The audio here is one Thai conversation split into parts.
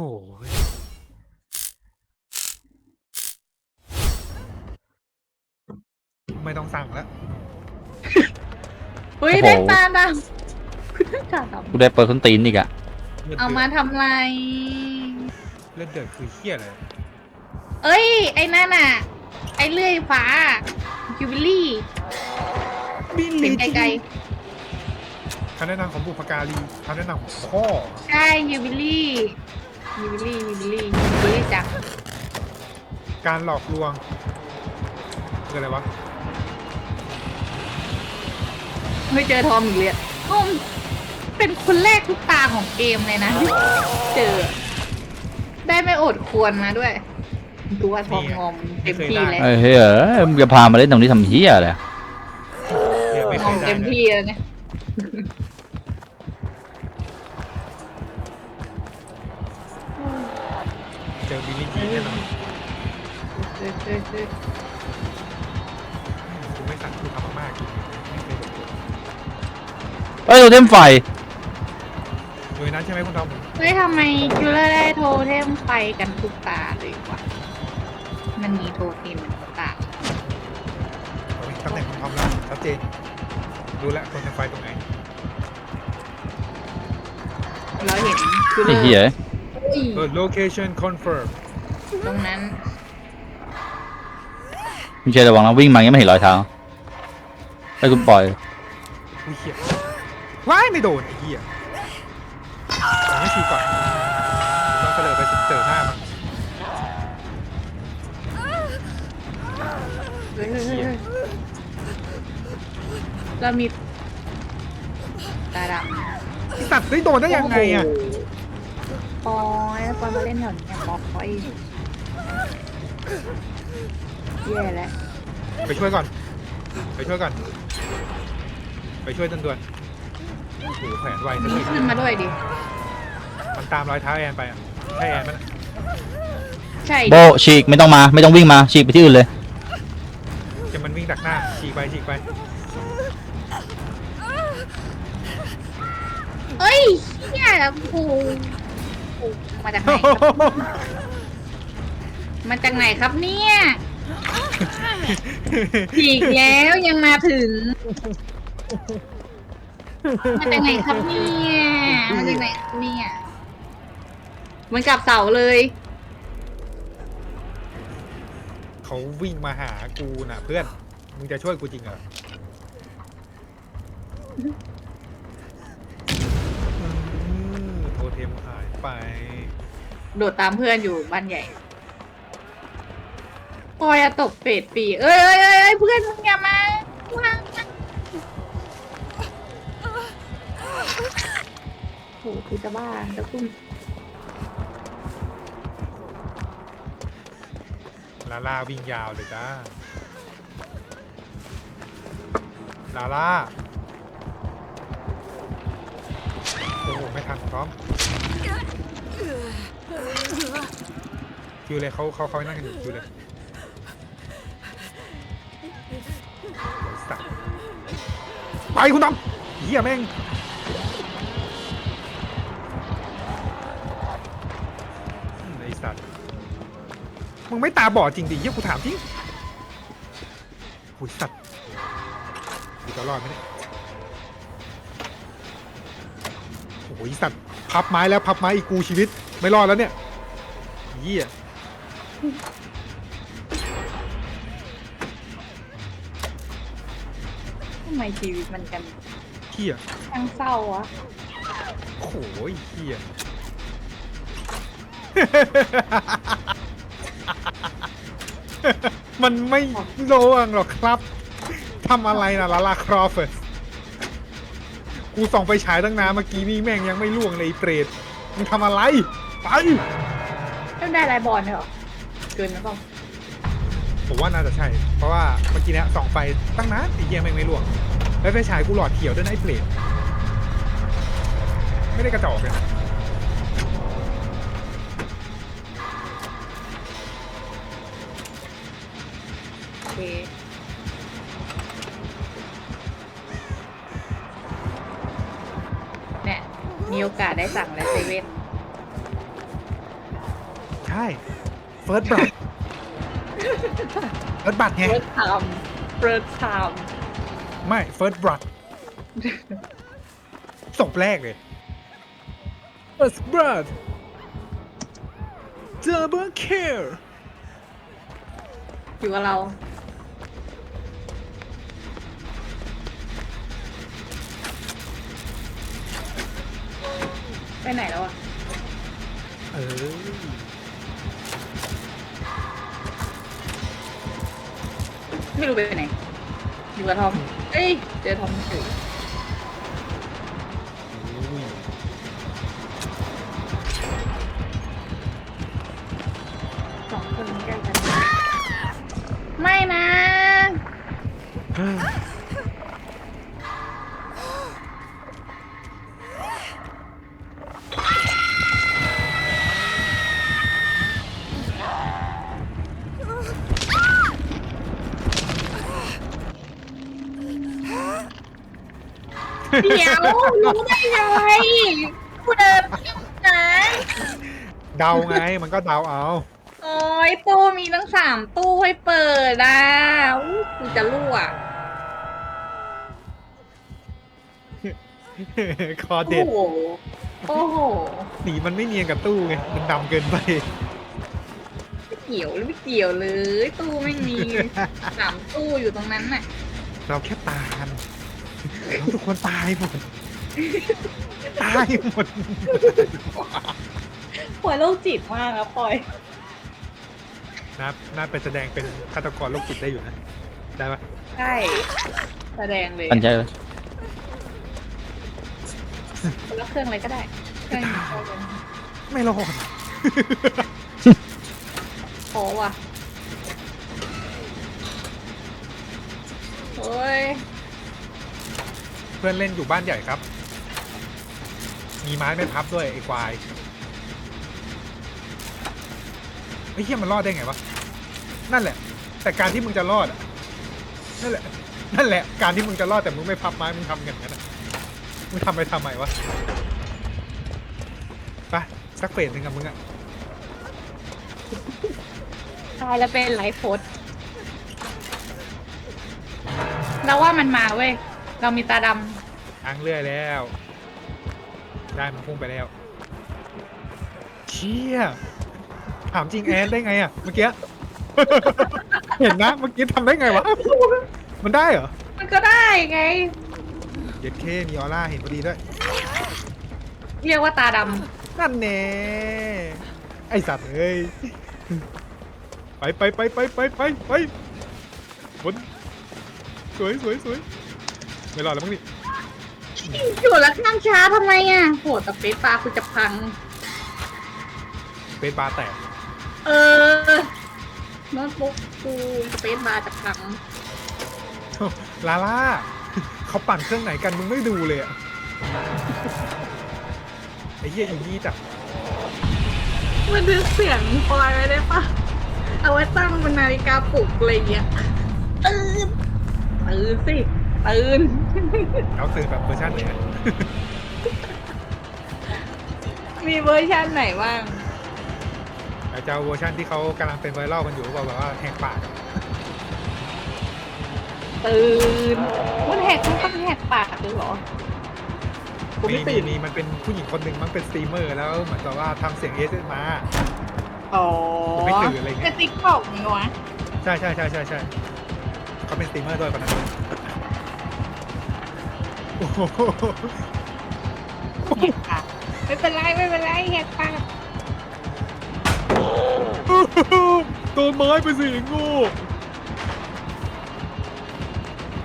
โอ้โหไม่ต้องสั่งแล้วอุ้ยโอ้โหได้ตาดำตาดกูได้เปิดส้นตีนอีกอะลืดำเอามาทำไร เลือดเดือดคือเฮี้ยเลยเอ้ย ไอ้นั่นน่ะ ไอ้เลื่อยฟ้าคิวบิลลี่บิลเสียลี่งไกลคำแนะนำของบุพการีคำแนะนำของพ่อๆใช่คิวบิลลี่ คิวบิลลี่คิวบิลลี่คิวบิลลี่จังการหลอกลวงคืออะไรวะไม่เจอทอมอีกเลยทอมเป็นคนแรกทุกตาของเกมเลยนะที่เจอ ได้ไม่อดควรมาด้วยดูว่าทอมงอมเต็มที่แล้วเอ้ยเฮ้ยเอ้ยมึงจะพามาเล่นตรงนี้ทำเฮียอะไรเฮียไม่งเคอยมได้เต็มนะที่แล้วเนี่ย เฮ้ยเฮ้ยเฮ้ยกูไม่สั่งกูทำมาม่ากินไม่เคยโดนตัวเอ้ยโทเทมไฟอยู่ในนั้นใช่ไหมคุณทอมเฮ้ยทำไมคิลเลอร์ได้โทเทมไฟกันทุกตาเลยวะ มันมีโทเทมันทุกตา เอาไปตำแหน่งคุณทอมแล้วชัดเจนรู้แล้วคนทำไฟตรงไหนเราเห็นคิลเลไอ้อร์เฮียเออ location confirm ตรงนั้น มึงเชื่อระวังนะวิ่งมาอย่างงี้ไม่เห็นรอยเท้าไอ้คุณปล่อยอุ้ยเหี้ยว้ายไม่โดนไอ้เหี้ยเอาไม่ฉีกก่อนต้องเสลอไปเจอหน้ามันเฮ้ยเฮ้ยเฮ้ยเฮ้ยเรามีตาดำไอ้สัตว์ได้โดนได้ยังไงอะปอยปอยมาเล่นแถวนี้อะปอย แย่แล้วไปช่วยก่อน ไปช่วยก่อน ไปช่วยด่วนๆโอ้โหแผนไวซะมีทีขึ้นมาด้วยดิ มันตามรอยเท้าแอนไปอะใช่แอนมันอะใช่โบฉีกไม่ต้องมาไม่ต้องวิ่งมาฉีกไปที่อื่นเลย จะมันวิ่งดักหน้าฉีกไปฉีกไปเอ้ยเนี่ยโอ้โหมาจากไหนครับมาจากไหนครับเนี่ย ฉีกแล้วยังมาถึง มาจากไหนครับเนี่ยมาจากไหนครับเนี่ยมันกลับเสาเลย เขาวิ่งมาหากูน่ะเพื่อน มึงจะช่วยกูจริงเหรออืมโทเทมหายไป โดดตามเพื่อนอยู่บ้านใหญ่ ปอยอะตกเป็ดปีเอ้ยเอ้ยเอ้ยเอ้ยเพื่อนมึงอย่ามาว่างนะโหคือจะบ้าจะตุ้มลาล่าวิ่งยาวเลยจ้าลาล่าโอ้โหไม่ทันพร้อมคิวเลยเขาเขาเขานั่งกันอยู่คิวเลย ไปคุณน้ำเหี้ยแม่งไอสัตว์มึงไม่ตาบอดจริงดิเหี้ยกูถามจริงหุยสัตว์กูจะรอดไหมเนี่ยโอ้ยสัตว์พับไม้แล้วพับไม้อีกกูชีวิต ไม่รอดแล้วเนี่ยเหี้ยำไมชีวิตมันกันเหี้ยช่างเศร้าวะโอ้โหเหี้ยมันไม่โลวงหรอกครับทำอะไรนะลาลาครอฟเฟิร์ดกูส่องไปฉายตั้งนานเมื่อกี้นี่แม่งยังไม่ล่วงเลยไอ้เปรตมึงทำอะไร ไปต้องได้ลายบอลด้วยเหรอเกินแล้วเปล่า ผมว่าน่าจะใช่ เพราะว่าเมื่อกี้เนี้ยส่องไฟตั้งนานไอ้เหี้ยแม่งไม่ล่วง แล้วไฟฉายกูหลอดเขียวด้วยนะไอ้เปรตไม่ได้กระจอกเลยนะโอเคเนี่ยมีโอกาสได้สั่งแล้วเซเว่นใช่ เฟิร์สบัต เฟิร์สบัตไงเฟิร์สไทม์เฟิร์สไทม์ไม่เฟิร์สบัตศพแรกเลยเฟิร์สบัตดับเบิลคิลอยู่กับเรา ไปไหนแล้วอะเออ ไม่รู้ไปไหนอยู่กับทอมเอ้ยเจอทอมเฉย เดี๋ยวรู้ได้ยังไงกูเดินไหนเดาไงมันก็เดาเอาโอ้ยตู้มีตั้งสามตู้ให้เปิดอะอู้กูจะรั่วคอโอ้เด็ดโหโอ้โหสีมันไม่เนียนกับตู้ไงมันดำเกินไป ไม่เกี่ยวหรือไม่เกี่ยวเลย ตู้ไม่มีสามตู้อยู่ตรงนั้นน่ะเราแค่ตามเรา ทุกคนตายหมด ตายหมด ปล่อยโรคจิตมากครับปล่อยนะน่าเป็นแสดงเป็นฆาตกรโรคจิตได้อยู่นะ ได้ปะใช่ แสดงเลยปัญญาคนละเครื่องเลยก็ได้ เครื่องนี้ก็ได้ไม่รอดโอ้ว่ะโอ้ย เพื่อนเล่นอยู่บ้านใหญ่ครับ มีไม้ไม่พับด้วยไอ้ควายไอ้เหี้ยมันรอดได้ไงวะ นั่นแหละ แต่การที่มึงจะรอดอะนั่นแหละ นั่นแหละ การที่มึงจะรอดแต่มึงไม่พับไม้มึงทำอย่างนั้นมึงทำไปทำไมวะ ไปสักเฟสหนึ่งกับมึงอะตายแล้วเป็นไลฟ์โพสเราว่ามันมาเว้ย เรามีตาดทางเรื่อยแล้ว ได้มันพุ่งไปแล้วเชี่ยถามจริงแอนได้ไงอะเมื่อกี้ เห็นนะเมื่อกี้ทำได้ไงวะ มันได้เหรอำมันก็ได้ไง เย็ดเคมีออร่าเห็นพอดีด้วย เรียกว่าตาดนั่นแน่ไอสัตว์เอ้ย ไปไปไปไปไปไปไปบนสวยสวยสวยไม่รอดแล้วมั้งนี่ำ อยู่แล้วข้างช้าทำไมอะโหแต่เฟซปลาคุณจะพัง เป็นบาร์แตกเออโน้ตบุ๊กกูเฟซบาร์จะพัง ลาล่าเขาปั่นเครื่องไหนกันมึงไม่ดูเลยอะไอ้เหี้ยอีนี่จับมันดึกเสียงปอยไว้ได้ปะเอาไว้ตั้งเป็นนาฬิกาปลุกอะไรเงี้ยตื่นตื่นสิ ตื่น เขาตื่นแบบเวอร์ชันไหนอะมีเวอร์ชันไหนบ้างอาจจะเอาเวอร์ชันที่เขากำลังเป็นไวรัลกันอยู่ว่าแบบว่าแหกปากอะตื่นมันแหกมันต้องแหกปากด้วยเหรอ กูมีไม่มีตื่น มีมันเป็นผู้หญิงคนหนึ่งมันเป็นสตรีมเมอร์แล้วเหมือนกับว่าทำเสียงเอสมา อ๋อกูไม่ตื่นอะไรเงี้ยเป็นติ๊กต็อกนี่วะ ใช่ใช่ใช่ใช่ใช่เขาเป็นสตรีมเมอร์ด้วยคนนั้น โอ้โหแหกปากไม่เป็นไรไม่เป็นไรแหกปากโดนไม้ไปสิไอ้โง่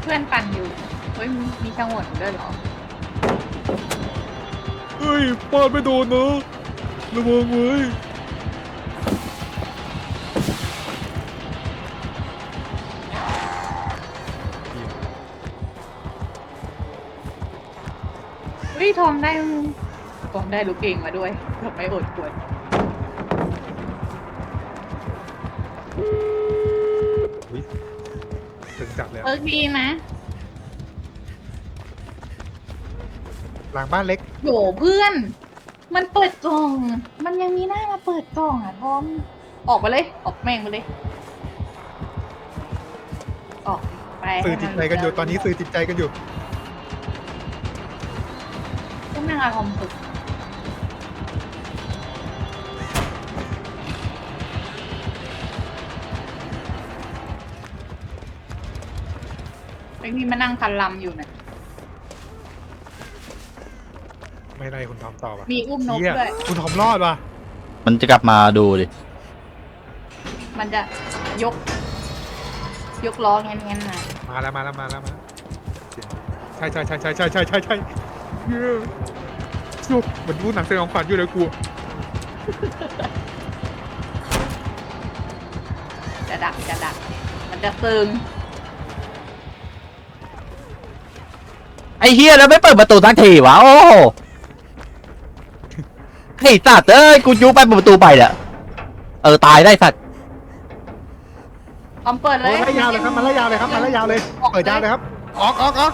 เพื่อนปั่นอยู่เฮ้ยมีจังหวะด้วยเหรอเฮ้ยปาดไม่โดนนะระวังเว้ย องได้ทองได้ลูกเองมาด้วยทำไมอดควรอุ๊ยถึงจับแล้วเออดีนะหลังบ้านเล็กโหเพื่อน มันเปิดกล่อง มันยังมีหน้ามาเปิดกล่องอะทอม ออกไปเลย ออกแม่งไปเลย ออกไปสื่อจิตใจกันอยู่ตอนนี้สื่อจิตใจกันอยู่ นั่งอารมณ์สุดไอ้นี่มานั่งคันลำอยู่เนี่ยไม่ได้คุณทอมตอบอะมีอุ้มนกเหี้ยด้วย คุณทอมรอดป่ะมันจะกลับมาดูดิ มันจะยก ยกล้อแงนๆหน่อยมาแล้วมาแล้วมาแล้วมาใช่ใช่ใช่ใช่ใช่ใช่ใช่ใช่เย้ สุกเหมือนดูหนังสยองขวัญอยู่เลยกูจะดักจะดัก มันจะซึงไอ้เฮียแล้วไม่เปิดประตูทักทีวะโอ้โหไอ้สัตว์เอ้ยกูยุบไปเปิดประตูไปเนี่ยเออตายได้สัตว์พร้อมเปิดเลโอ้ยยไล่ยาวเลยครับมาไล่ยาวเลยครับมาไล่ยาวเลยเปิดยาวเลยครับออกออกออก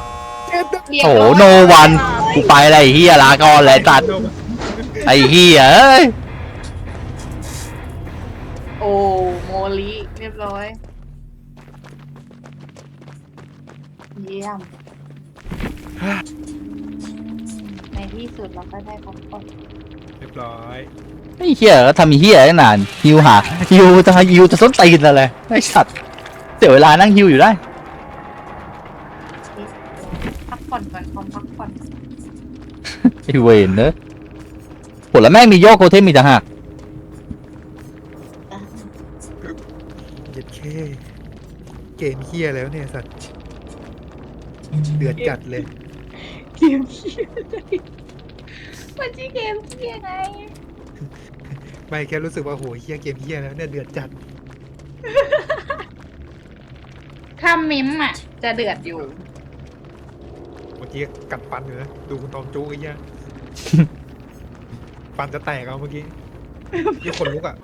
เจ็บด้วยเรียบโอ้โหร้ยโนวันกูไปอะไรไอ้เฮียลาก่อนเลยสัตว์ไอ้เฮียเอ้ยโอ้โมลิเรียบร้อย เยี่ยม ในที่สุดเราก็ได้พบกันเรียบร้อยไอ้เฮียก็ทำไอ้เฮียตั้งนานฮิวหาฮิวจะฮิวจะส้นตีนอะไรไอ้สัตว์เสียเวลานั่งฮิวอยู่ได้ อ้เวนเนอะผลแล้วแม่งมีโยกโคเทมมีต่างหากเย็ดเคเกมเฮียแล้วเนี่ยสัตว์เดือดจัดเลยเกมเฮียมันชื่อเกมเฮียไงไม่แค่รู้สึกว่าโหเฮียเกมเฮียแล้วเนี่ยเดือดจัดถ้ามิมอะ จะเดือดอยู่ เมื่อกี้กัดฟันอยู่นะดูคุณตอมจู้ไอ้เหี้ย ฟันจะแตกเอาเมื่อกี้ยี่คนลุกอะ